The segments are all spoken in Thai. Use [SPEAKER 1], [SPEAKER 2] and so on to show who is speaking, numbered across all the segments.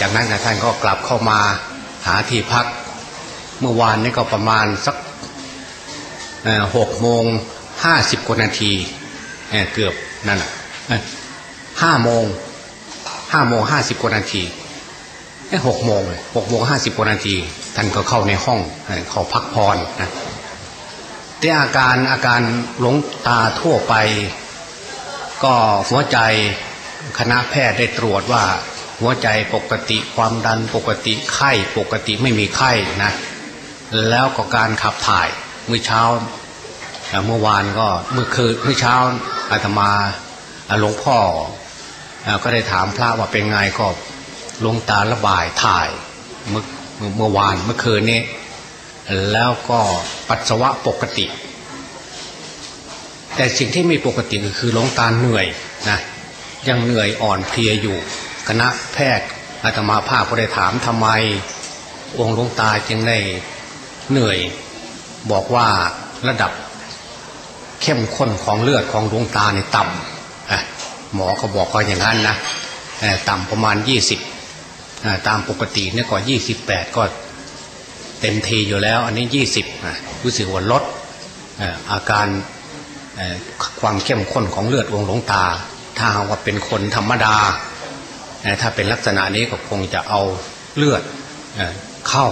[SPEAKER 1] จากนั้นท่านก็กลับเข้ามาหาที่พัก เมื่อวานนี้ก็ประมาณสักหกโมงห้าสิบกว่านาทีเกือบนั่นห้าโมงห้าโมงห้าสิบกว่านาทีหกโมงเลยหกโมงห้าสิบกว่านาที ท่านก็เข้าในห้องเขาพักพรนะแต่อาการอาการหลงตาทั่วไป ก็หัวใจคณะแพทย์ได้ตรวจว่า หัวใจปกติความดันปกติไข้ปกติไม่มีไข้นะแล้วก็การขับถ่ายเมื่อเช้าเมื่อวานก็เมื่อคืนเมื่อเช้าอาตมาหลวงพ่อก็ได้ถามพระว่าเป็นไงก็ลงตาระบายถ่ายเมื่อเมื่อวานเมื่อคืนนี้ แล้วก็ปัสสาวะปกติ แต่สิ่งที่ไม่ปกติก็คือลงตาเหนื่อยนะยังเหนื่อยอ่อนเพลียอยู่ คณะแพทย์อาตมาภาพก็ได้ถามทำไม องค์ลงตาจึงได้เหนื่อย บอกว่าระดับเข้มข้นของเลือดของดวงตาเนี่ยต่ำหมอเขาบอกว่าอย่างนั้นนะต่ำประมาณยี่สิบตามปกติเนี่ยก่อนยี่สิบแปดก็เต็มทีอยู่แล้ว อันนี้ยี่สิบรู้สึกว่าลดอาการความเข้มข้นของเลือดวงหลงตา ถ้าว่าเป็นคนธรรมดา ถ้าเป็นลักษณะนี้ก็คงจะเอาเลือดเข้า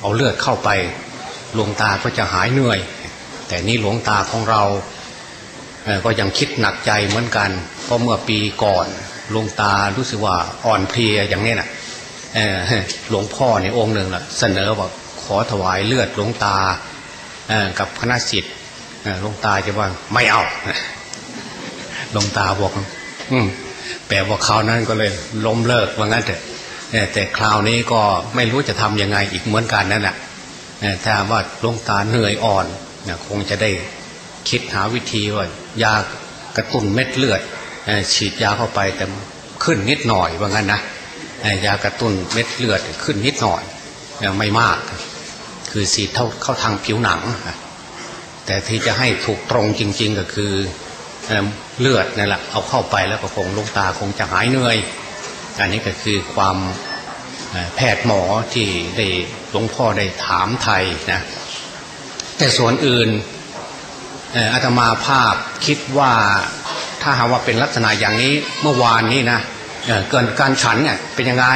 [SPEAKER 1] เอาเลือดเข้าไปหลวงตาก็จะหายเหนื่อย แต่นี่หลวงตาของเราก็ยังคิดหนักใจเหมือนกัน เพราะเมื่อปีก่อนหลวงตารู้สึกว่าอ่อนเพลียอย่างนี้นะหลวงพ่อในองค์หนึ่งนะเสนอว่าขอถวายเลือดหลวงตากับคณะสิทธิ์หลวงตาจะว่าไม่เอาหลวงตาบอก อืม แปลว่าคราวนั้นก็เลยล้มเลิกว่างั้นเถอะแต่คราวนี้ก็ไม่รู้จะทำยังไงอีกเหมือนกันนั่นแหละถ้าว่าลงตาเหนื่อยอ่อนคงจะได้คิดหาวิธีว่ายากระตุ้นเม็ดเลือดฉีดยาเข้าไปแต่ขึ้นนิดหน่อยว่างั้นนะยากระตุ้นเม็ดเลือดขึ้นนิดหน่อยไม่มาก คือฉีดเท่าเข้าทางผิวหนัง แต่ที่จะให้ถูกตรงจริง ๆ ก็คือ เลือดนี่แหละเอาเข้าไปแล้วก็คงลูกตาคงจะหายเหนื่อย อันนี้ก็คือความแพทย์หมอที่ได้หลวงพ่อได้ถามไทยนะแต่ส่วนอื่นอาตมาภาพคิดว่าถ้าหาว่าเป็นลักษณะอย่างนี้เมื่อวานนี้นะเกินการฉันเนี่ยเป็นยังไง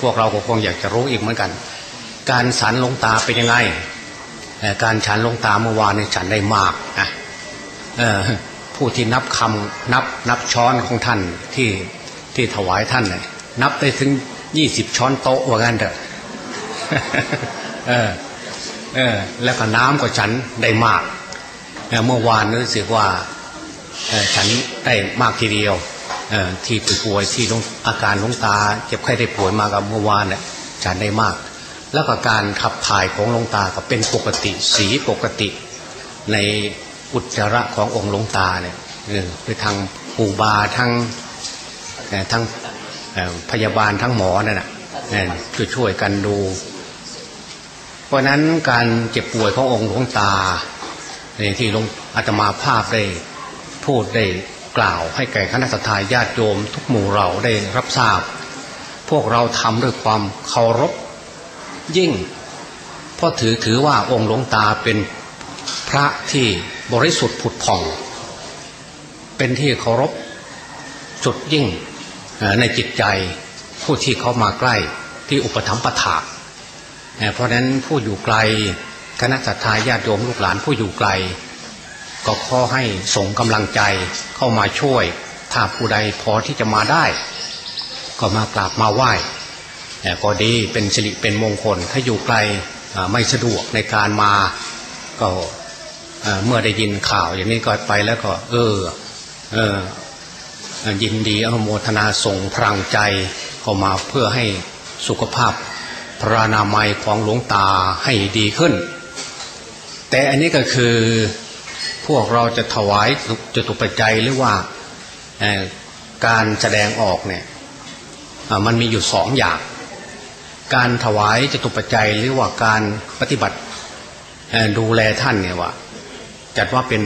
[SPEAKER 1] พวกเราก็คงอยากจะรู้อีกเหมือนกัน การฉันลงตาเป็นยังไง การฉันลงตาเมื่อวานเนี่ยฉันได้มากนะ ผู้ที่นับคำนับนับช้อนของท่านที่ที่ถวายท่านเนี่ยนับได้ถึงยี่สิบช้อนโต๊ะว่างั้นเถอะเออเออแล้วก็น้ำก็ฉันได้มากเมื่อวานรู้สึกว่าฉันได้มากทีเดียวที่ป่วยที่อาการลงตาเจ็บไข้ได้ป่วยมากับเมื่อวานเนี่ยฉันได้มาก แล้วก็การขับถ่ายของลงตาก็เป็นปกติสีปกติใน อุจจาระขององค์หลวงตาเนี่ยไปทางปูบาทั้งทั้งพยาบาลทั้งหมอนั่นแหละช่วยช่วยกันดู เพราะนั้นการเจ็บป่วยขององค์หลวงตาในที่ลงอาตมาภาพได้พูดได้กล่าวให้แก่คณะสัตยาญาติโยม ทุกหมู่เราได้รับทราบ พวกเราทำด้วยความเคารพยิ่งเพราะถือถือว่าองค์หลวงตาเป็น พระที่บริสุทธิ์ผุดผ่อง เป็นที่เคารพจุดยิ่งในจิตใจผู้ที่เขามาใกล้ที่อุปถัมภ์ประถาเพราะนั้นผู้อยู่ไกลคณะสัตยาญาติโยมลูกหลานผู้อยู่ไกล ก็ขอให้ส่งกำลังใจเข้ามาช่วย ถ้าผู้ใดพอที่จะมาได้ ก็มากราบมาไหว้ก็ดีเป็นสิริเป็นมงคลถ้าอยู่ไกลไม่สะดวกในการมาก็ เมื่อได้ยินข่าวอย่างนี้ก็ไปแล้วก็ เออ เออยินดีอนุโมทนาส่งพลังใจเข้ามาเพื่อให้สุขภาพพระนามัยของหลวงตาให้ดีขึ้น แต่อันนี้ก็คือพวกเราจะถวายจตุปัจจัยหรือว่าการแสดงออกเนี่ยมันมีอยู่สองอย่าง การถวายจตุปัจจัยหรือว่าการปฏิบัติดูแลท่านเนี่ยว่า จัดว่าเป็น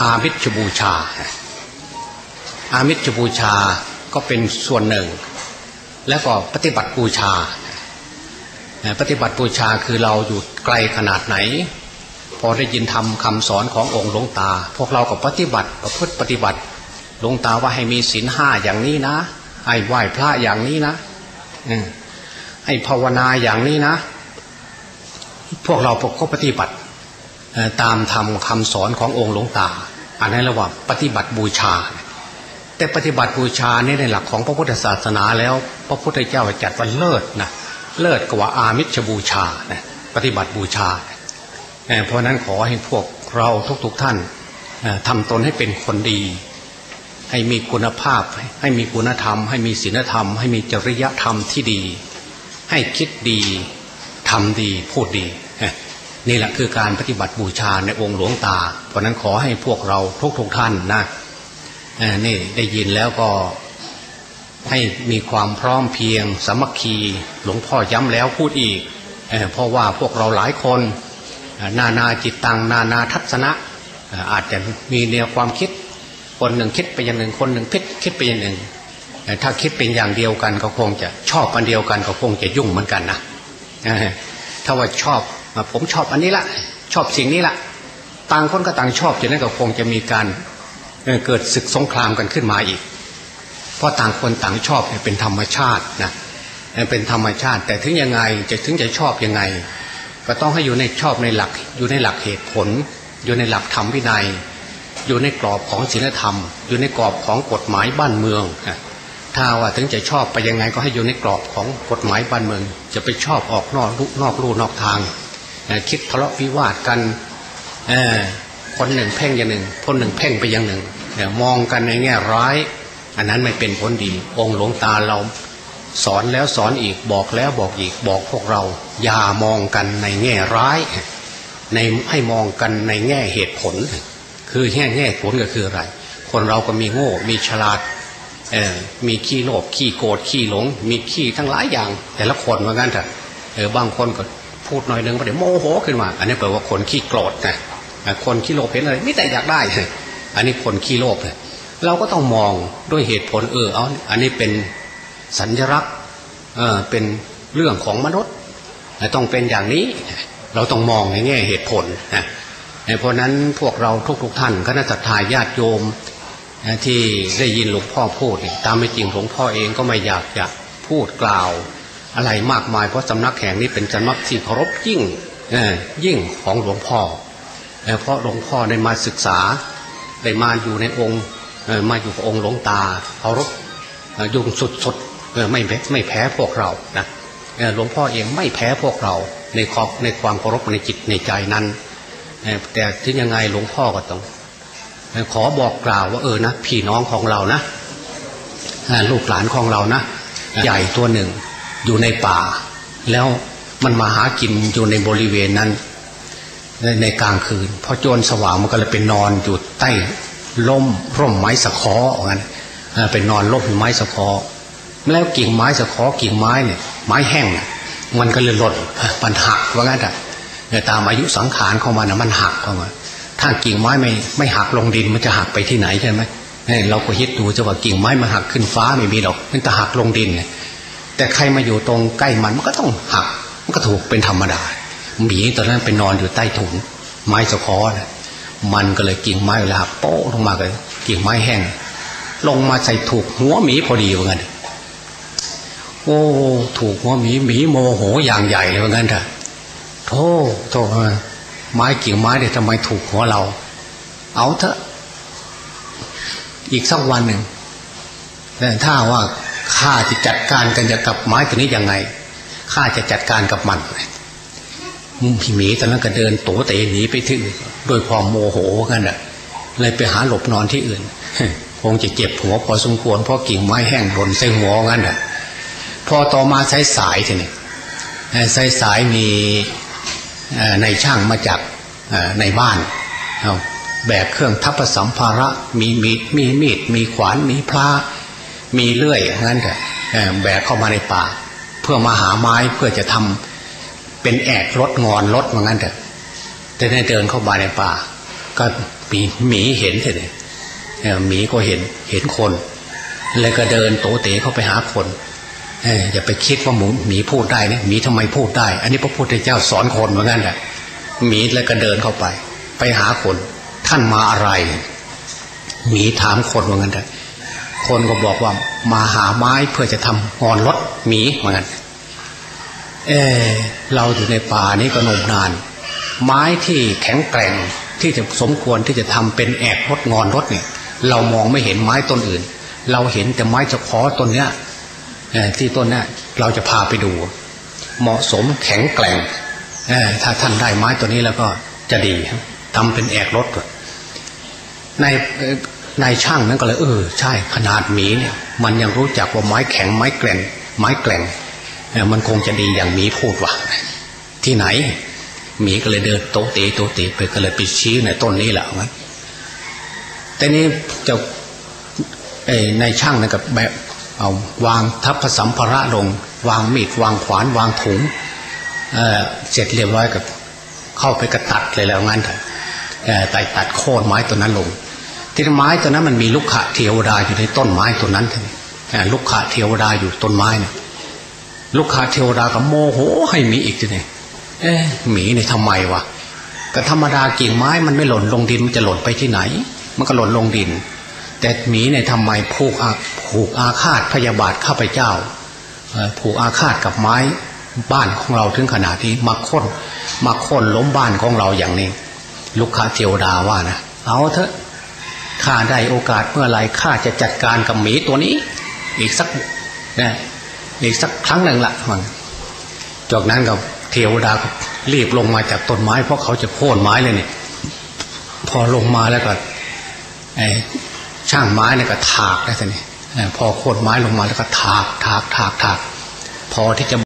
[SPEAKER 1] อามิชบูชา อามิชบูชาก็เป็นส่วนหนึ่ง แล้วก็ปฏิบัติบูชา ปฏิบัติบูชาคือเราอยู่ไกลขนาดไหน พอได้ยินทำคำสอนขององค์หลวงตา พวกเราก็ปฏิบัติประพฤติปฏิบัติหลวงตาว่าให้มีศีลห้าอย่างนี้นะให้ไหว้พระอย่างนี้นะให้ภาวนาอย่างนี้นะ พวกเราพวกก็ปฏิบัติ ตามทำคำสอนขององค์หลวงตา อันนั้นรียกว่าปฏิบัติบูชา แต่ปฏิบัติบูชาในในหลักของพระพุทธศาสนาแล้ว พระพุทธเจ้าจัดว่าเลิศนะเลิศกว่าอามิชบูชานะปฏิบัติบูชา เพราะนั้นขอให้พวกเราทุกๆทท่านทำตนให้เป็นคนดี ให้มีคุณภาพ ให้มีคุณธรรม ให้มีศีลธรรม ให้มีจริยธรรมที่ดี ให้คิดดีทำดีพูดดี นี่แหละคือการปฏิบัติบูชาในองค์หลวงตา เพราะนั้นขอให้พวกเราทุกๆทท่านนะนี่ได้ยินแล้วก็ให้มีความพร้อมเพียงสมัคคีหลวงพ่อย้ำแล้วพูดอีกเเพราะว่าพวกเราหลายคนนานาจิตตังนานาทัศนะอาจจะมีแนวความคิด คนหนึ่งคิดไปอย่างหนึ่งคนหนึ่งพิดคิดไปอย่างหนึ่งถ้าคิดเป็นอย่างเดียวกันก็คงจะชอบอันเดียวกันก็คงจะยุ่งเหมือนกันนะถ้าว่าชอบ ผมชอบอันนี้ละชอบสิ่งนี้ละต่างคนก็ต่างชอบจะนั้นก็คงจะมีการเกิดศึกสงครามกันขึ้นมาอีก เพราะต่างคนต่างชอบเป็นธรรมชาตินะเป็นธรรมชาติ แต่ถึงยังไงจะถึงจะชอบยังไง ก็ต้องให้อยู่ในชอบในหลัก อยู่ในหลักเหตุผล อยู่ในหลักธรรมวินัย อยู่ในกรอบของศีลธรรม อยู่ในกรอบของกฎหมายบ้านเมืองถ้าว่าถึงจะชอบไปยังไงก็ให้อยู่ในกรอบของกฎหมายบ้านเมือง จะไปชอบออกนอกนอกลู่นอกทาง คิดทะเลาะวิวาทกันคนหนึ่งเพ่งอย่างหนึ่งคนหนึ่งเพ่งไปอย่างหนึ่งมองกันในแง่ร้าย อันนั้นไม่เป็นผลดี องค์หลวงตาเราสอนแล้วสอนอีกบอกแล้วบอกอีกบอกพวกเรา อย่ามองกันในแง่ร้าย ในให้มองกันในแง่เหตุผล คือแง่แง่ผลก็คืออะไร คนเราก็มีโง่ มีฉลาดมีขี้โลภขี้โกรธขี้หลง มีขี้ทั้งหลายอย่าง แต่ละคนเหมือนกันเถอะเออบางคนก็ พูดหน่อยหนึ่งก็เดี๋ยวโมโหขึ้นมา อันนี้แปลว่าคนขี้โกรธนะคนขี้โลภเห็นอะไรไม่แต่อยากได้อันนี้คนขี้โลภเลยเราก็ต้องมองด้วยเหตุผลเออเอาอันนี้เป็นสัญลักษณ์เออเป็นเรื่องของมนุษย์ต้องเป็นอย่างนี้ เราต้องมองในแง่เหตุผลนะเพราะนั้นพวกเราทุกๆทท่านคณะสัตยาญาติโยมที่ได้ยินหลวงพ่อพูด ตามไม่จริงหลวงพ่อเองก็ไม่อยากจะพูดกล่าว อะไรมากมายเพราะสำนักแห่งนี้เป็นสำนักที่เคารพยิ่งยิ่งของหลวงพ่อเพราะหลวงพ่อได้มาศึกษาได้มาอยู่ในองค์มาอยู่กับองค์หลวงตาเคารพยุ่งสุดสดไม่ไม่แพ้พวกเรานะหลวงพ่อเองไม่แพ้พวกเราในความในความเคารพในจิตในใจนั้น แต่ที่ยังไงหลวงพ่อก็ต้องขอบอกกล่าวว่าเออนะพี่น้องของเรานะลูกหลานของเรานะ ใหญ่ตัวหนึ่ง อยู่ในป่า แล้วมันมาหากินอยู่ในบริเวณนั้น ในในกลางคืนพอโจรสว่างมันก็เลยเป็นนอนอยู่ใต้ล่มร่มไม้สะคอองั้นเป็นนอนร่มไม้สะคอแล้วกิ่งไม้สะคอกิ่งไม้เนี่ยไม้แห้งมันก็เลยหล่นมันหักว่างั้นแต่ตามอายุสังขารของมันนะมันหักเข้ามาถ้ากิ่งไม้ไม่ไม่หักลงดินมันจะหักไปที่ไหนใช่ไหมเราก็คิดดูจะว่ากิ่งไม้มันหักขึ้นฟ้าไม่มีหรอกมันจะหักลงดิน แต่ใครมาอยู่ตรงใกล้มันมันก็ต้องหัก มันก็ถูกเป็นธรรมดาหมีตอนนั้นไปนอนอยู่ใต้ถุนไม้สะคอนะมันก็เลยกิ่งไม้เลยหักโป๊ะลงมาเลยกิ่งไม้แห้ง ลงมาใส่ถูกหัวหมีพอดีเหมือนกันโอ้ถูกหัวหมีหมีโมโหอย่างใหญ่เลยเหมือนกันเถอะโธ่โธ่ไม้กิ่งไม้เนี่ยทำไมถูกหัวเรา เอาเถอะ อีกสักวันหนึ่งแต่ถ้าว่า ข้าจะจัดการกันจะกับไม้ตัวนี้ยังไงข้าจะจัดการกับมันพี่หมีตอนนั้นก็เดินโตเตหนีไปที่อื่นโดยความโมโหกันอะ เลยไปหาหลบนอนที่อื่นคงจะเจ็บหัวพอสมควรเพราะกิ่งไม้แห้งบนใส่หัวกันอะพอต่อมาใช้สายทีนี้ใช้สายมีในช่างมาจากในบ้านแบกเครื่องทัพสัมภาระมีมีมีมีดมีขวานมีพระ มีเลื่อยงั้นแหละแบกเข้ามาในป่า เพื่อมาหาไม้เพื่อจะทำเป็นแอกรถงอนรถเหมือนกันแต่แต่ในเดินเข้ามาในป่า ก็มีหมีเห็นเลยหมีก็เห็นเห็นคนแล้วก็เดินโตเตะเข้าไปหาคนอย่าไปคิดว่าหมูหมีพูดได้นะหมีทำไมพูดได้ อันนี้พระพุทธเจ้าสอนคนเหมือนกันแหละหมีแล้วก็เดินเข้าไป ไปหาคน ท่านมาอะไร หมีถามคนเหมือนกันแต่ คนก็บอกว่ามาหาไม้เพื่อจะทำงอนรถหมีเหมือนกันเออเราอยู่ในป่านี้ก็นมนาน ไม้ที่แข็งแกร่งที่จะสมควรที่จะทำเป็นแอกรถงอนรถเนี่ย เรามองไม่เห็นไม้ต้นอื่น เราเห็นแต่ไม้เฉพาะต้นเนี้ยที่ต้นเนี้ยเราจะพาไปดู เหมาะสมแข็งแกร่งถ้าท่านได้ไม้ตัวนี้แล้วก็จะดีทำเป็นแอกรถใน เอ่อในช่างนั้นก็เลยเออใช่ขนาดหมีเนี่ย มันยังรู้จักว่าไม้แข็งไม้แกร่งไม้แกร่งเอ่อมันคงจะดีอย่างหมีพูดว่ะที่ไหนหมีก็เลยเดินโตะตะโตะตะไปก็เลยไปชี้ในต้นนี้แหละงั้นแต่นี้เจะไอ้ในช่างนั่นกับแบบเอาวางทัพผสัมภาระลง วางมีดวางขวานวางถุงเออเสร็จเรียบร้อยกับเข้าไปกระตัดเลยแล้วงั้นเถอะเอ่อตัดตัดโค่นไม้ตัวนั้นลง ที่ไม้ตัวนั้นมันมีลูกขะเทวดาอยู่ในต้นไม้ตัวนั้นเถอะเอ่อลูกขะเทวดาอยู่ต้นไม้เนี่ยลูกขะเทวดาก็โมโหให้หมีอีกทีนี่เอ๊ะหมีเนี่ยทำไมวะก็ธรรมดากิ่งไม้มันไม่หล่นลงดินมันจะหล่นไปที่ไหน มันก็หล่นลงดิน แต่หมีเนี่ยทำไมผูกอาผูกอาฆาตพยาบาทข้าพเจ้าเอ่อผูกอาฆาตกับไม้บ้านของเราถึงขนาดที่มาค้นมาค้นล้มบ้านของเราอย่างนี้ ลูกค้าเทวดาว่านะเอาเถอะ ข้าได้โอกาสเมื่อไรข้าจะจัดการกับหมีตัวนี้ อีกสักนะอีกสักครั้งหนึ่งละมันจากนั้นก็เทวดาก็รีบลงมาจากต้นไม้ เพราะเขาจะโค่นไม้เลยเนี่ยพอลงมาแล้วก็ช่างไม้เนี่ยก็ถากได้สินี่พอโค่นไม้ลงมาแล้วก็ถากถากถากถากพอที่จะ